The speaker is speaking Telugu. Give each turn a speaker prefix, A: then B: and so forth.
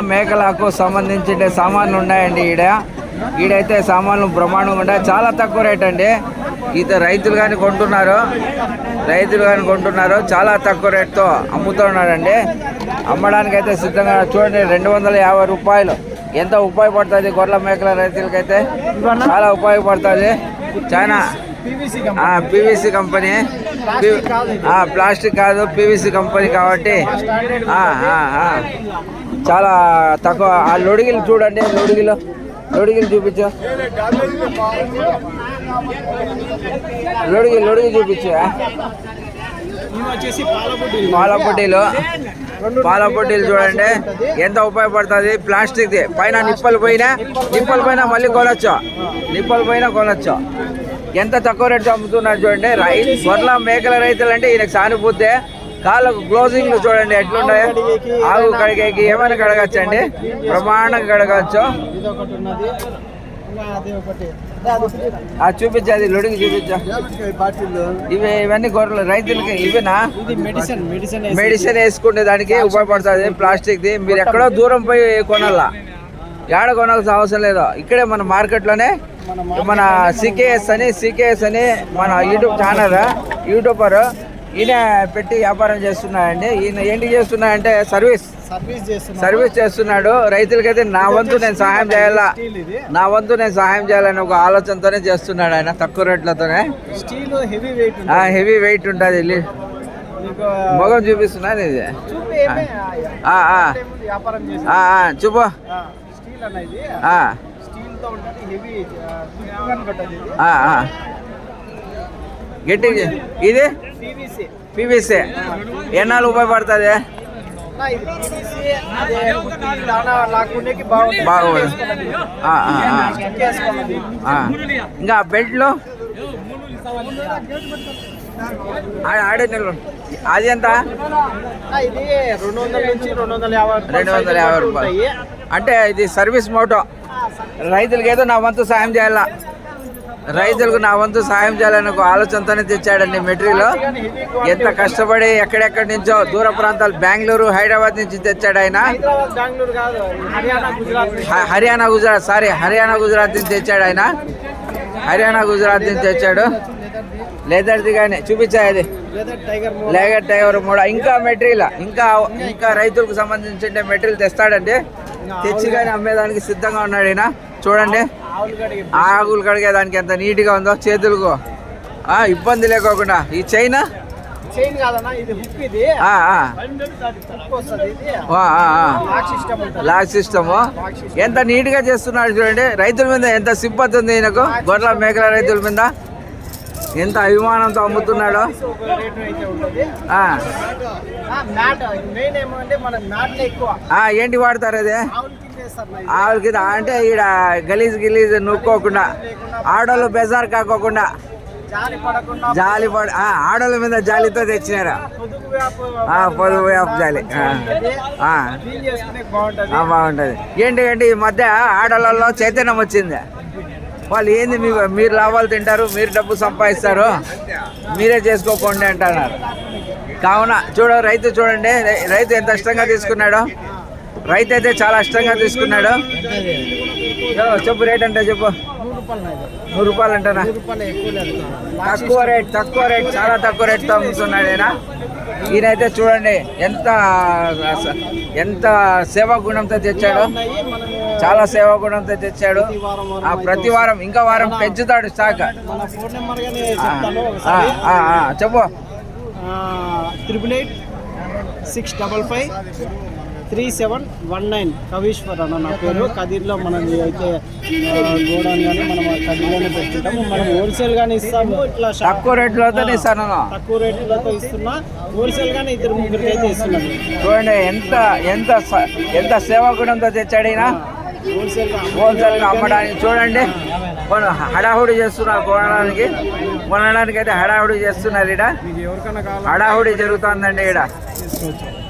A: మేకలకు సంబంధించిన సామాన్లు ఉన్నాయండి ఈడ. ఈడైతే సామాన్లు బ్రహ్మాండంగా ఉన్నాయి. చాలా తక్కువ రేట్ అండి. ఈత రైతులు కానీ కొంటున్నారు. రైతులు కానీ కొంటున్నారు. చాలా తక్కువ రేట్తో అమ్ముతున్నాడండి అమ్మడానికి అయితే సిద్ధంగా చూడండి. రెండు వందల యాభై రూపాయలు. ఎంత ఉపయోగపడుతుంది గొర్రెల మేకల రైతులకైతే? చాలా ఉపయోగపడుతుంది. చాలా. PVC company. ఆ, ప్లాస్టిక్ కాదు పీవీసీ కంపెనీ కాబట్టి. ఆ, చాలా తక్కువ. ఆ లొడిగిలు చూడండి లొడిగిలు. లొడిగిలు చూపించు. లొడిగి లొడిగి చూపించు
B: పాలపొట్టీలు. పాలబుడ్డి
A: చూడండి ఎంత ఉపయోగపడుతుంది? ప్లాస్టిక్ది. పైన నిప్పలు పోయినా నిప్పల పైన మళ్ళీ కొనొచ్చు. నిప్పల పైన కొనొచ్చు. ఎంత తక్కువ రేటు అమ్ముతున్నారు చూడండి రైతు గొర్రెల మేకల రైతులు అంటే ఈయనకు సానుభూతే. కాళ్ళకు గ్లోజింగ్లు చూడండి ఎట్లున్నాయో. ఆగు కడిగేకి ఏమైనా కడగచ్చు
B: ఉన్నది ఇంకా అది ఒకటి
A: ఆ చూపించు. ఇవి ఇవన్నీ గొర్రెలు రైతులకి ఇవేనా?
B: మెడిసిన్ మెడిసిన్
A: వేసుకునే దానికి ఉపయోగపడుతుంది ప్లాస్టిక్ది. మీరు ఎక్కడో దూరం పోయి కొనాలా? ఏడ కొనాల్సిన అవసరం లేదు. ఇక్కడే మన మార్కెట్లోనే మన సికేఎస్ అని సికేఎస్ అని మన యూట్యూబ్ ఛానల్ యూట్యూబర్ ఈయన పెట్టి వ్యాపారం చేస్తున్నాడండి. ఈయన ఏంటి చేస్తున్నాడంటే సర్వీస్.
B: సర్వీస్ చేస్తున్నా
A: సర్వీస్ చేస్తున్నాడు. రైతులకైతే నా వంతు నేను సహాయం చేయాలా? నా వంతు నేను సహాయం చేయాలని ఒక ఆలోచనతోనే చేస్తున్నాడు ఆయన తక్కువ రేట్లతోనే.
B: Steel heavy weight
A: heavy weight ఉంటుంది. మొగం చూపిస్తున్నాను ఇది.
B: చూపి స్టీల్ అనేది ఉంటుంది హెవీ.
A: గట్టి ఇది?
B: పీవీసీ.
A: ఎన్నాళ్ళు ఉపయోగపడుతుంది? బాగుంది. ఇంకా బెల్ట్లో? ఆడ- నిల్వ అది ఎంత?
B: ఇది రెండు వందల నుంచి రెండు వందల యాభై రూపాయలు
A: రెండు వందల యాభై
B: సైజులు
A: రూపాయలు.
B: ఉంటాయి.
A: అంటే ఇది సర్వీస్ మోటో. రైతులకి ఏదో నా వంతు సాయం చేయాలా? రైతులకు నా వంతు సాయం చేయాలని ఒక ఆలోచనతోనే తెచ్చాడండి మెటీరియల్ ఎంత కష్టపడి ఎక్కడెక్కడి నుంచో దూర ప్రాంతాలు బెంగళూరు హైదరాబాద్ నుంచి తెచ్చాడు ఆయన.
B: హర్యానా గుజరాత్
A: సారీ హర్యానా గుజరాత్ నుంచి తెచ్చాడు ఆయన. హర్యానా గుజరాత్ నుంచి తెచ్చాడు. లేదర్ది కానీ చూపించాయి అది
B: లేదా టైగర్ మోడ్.
A: లేగర్ ఇంకా మెటీరియల్ ఇంకా ఇంకా రైతులకు సంబంధించిన మెటీరియల్ తెస్తాడండి. తెచ్చి కానీ అమ్మేదానికి సిద్ధంగా ఉన్నాడు ఈయన. చూడండి.
B: ఆవులు
A: కడిగేదానికి ఎంత నీట్గా ఉందో చేతులకు. ఆ, ఇబ్బంది లేకోకుండా. ఈ చైనా?
B: చైన్ కాదన్నా ఇది హుక్ ఇది. లాక్ సిస్టమ్
A: ఎంత నీట్గా చేస్తున్నాడు చూడండి. రైతుల మీద ఎంత సింపతి ఉంది ఈయనకు? గొర్రెల మేకల రైతుల మీద. ఎంత అభిమానంతో అమ్ముతున్నాడో. ఏంటి వాడతారు అది? ఆవులకి అంటే ఈడ గలీజ్ గిలీజ్ నూక్కోకుండా ఆడోళ్ళు బెజార్ కాకోకుండా జాలి పడ ఆడోళ్ళ మీద జాలితో తెచ్చినారు.
B: పొదుపు వ్యాపు
A: జాలి.
B: బాగుంటది.
A: ఏంటి ఈ మధ్య ఆడోళ్ళలో చైతన్యం వచ్చింది. వాళ్ళు ఏంది మీ మీరు లాభాలు తింటారు మీరు డబ్బు సంపాదిస్తారు మీరే చేసుకోకండి అంటున్నారు. కావున చూడ రైతు చూడండి రైతు ఎంత ఇష్టంగా తీసుకున్నాడు. రైతు అయితే చాలా ఇష్టంగా తీసుకున్నాడు. చెప్పు రేట్ అంటే చెప్పు.
B: నూరు రూపాయలు
A: అంటారా తక్కువ రేట్ తక్కువ రేట్ చాలా తక్కువ రేట్తో అమ్ముతున్నాడు ఈయన ఈయనైతే చూడండి ఎంత ఎంత సేవా గుణంతో తెచ్చాడు. చాలా సేవా గుణంతో తెచ్చాడు. ఆ ప్రతి వారం ఇంకా వారం పెంచుతాడు స్టాక్ చెప్పు.
B: Triple eight six double five three seven one nine Kavishwar అన్న నా పేరు. కదిర్లో మనది అయితే గోడౌన్ కానీ మనం కదిర్లోనే పెట్టుకుంటాము మనం హోల్సేల్ గానీ ఇస్తాము. ఇట్లా
A: తక్కువ రేట్లతో ఇస్తాను
B: తక్కువ రేట్లతో ఇస్తున్నా. హోల్సేల్ గానీ ఇద్దరు ముగ్గురికి అయితే ఇస్తున్నాను
A: చూడండి ఎంత ఎంత ఎంత సేవా గుణంతో తెచ్చాడు ఈయన. హోల్సేల్గా అమ్మడానికి చూడండి. కొను హడాహుడి చేస్తున్నారు కొనడానికి. కొనడానికి అయితే హడాహుడి చేస్తున్నారు
B: కావాలా
A: హడాహుడి జరుగుతుందండి.
B: థ్యాంక్స్